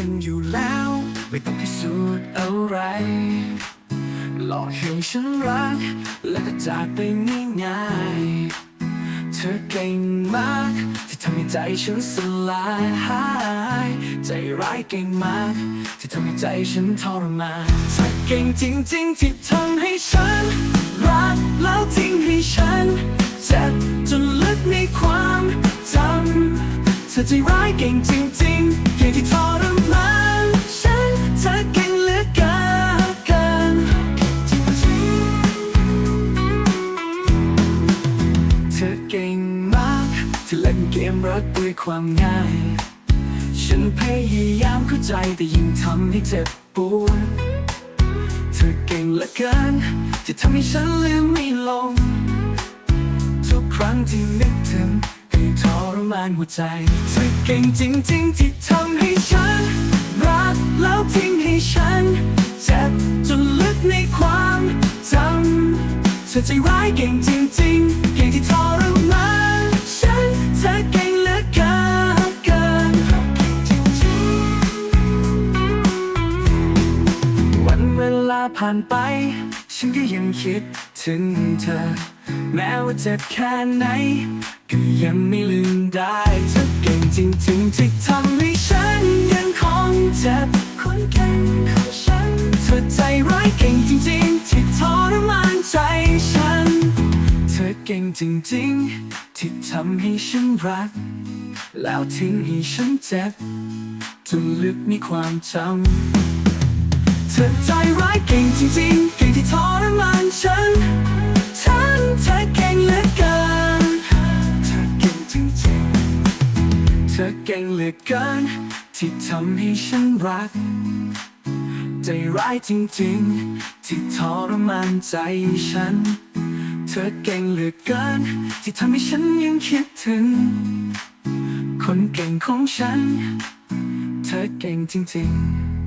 ันอยู่แล้ว ไม่ต้องพิสูจน์อะไร หลอกให้ฉันรัก และวก็จากไปง่ายๆเธอเก่งมากที่ทำให้ใจฉันสลายหายใจร้ายเก่งมาก ที่ทำให้ใจฉันทรมานเธอเก่งจริง ๆ ที่ทำให้ฉัน รักแล้วทิ้งให้ฉันเจ็บจนลึกในความจำเธอใจร้ายเก่งจริงๆเก่งที่ทรมาน ธอเก่งมากที่เล่นเกมรักด้วยความง่าย ฉันพยายามเข้าใจแต่ยิ่งทำให้เจ็บปวดเธอเก่งเหลือเกินที่ทำให้ฉันลืมไม่ลง ทุกครั้งที่นึกถึงก็ยังทรมานหัวใจ เธอเก่งจริงๆที่ทำให้ฉัน รักแล้วทิ้งให้ฉันเจ็บจนลึกในความจำเธอใจร้ายเก่งจริงๆ ผ่านไป ฉันก็ยังคิดถึงเธอ แม้ว่าเจ็บแค่ไหน ก็ยังไม่ลืมได้เธอเก่งจริงๆที่ทำให้ฉันยังคงเจ็บคนเก่งของฉันเธอใจร้ายเก่งจริงๆ ที่ทรมานใจฉัน เธอเก่งจริงๆ ที่ทำให้ฉันรัก แล้วทิ้งให้ฉันเจ็บจนลึกในความจำ ธอใจร้ายเก่งจริงๆ เก่งที่ทรมานฉัน ฉันเธอเก่งเหลือเกิน เธอเก่งจริงๆ เธอเก่งเหลือเกิน ที่ทำให้ฉันรัก ใจร้ายจริงๆ ที่ทรมานใจฉัน เธอเก่งเหลือเกิน ที่ทำให้ฉันยังคิดถึง คนเก่งของฉัน เธอเก่งจริงๆ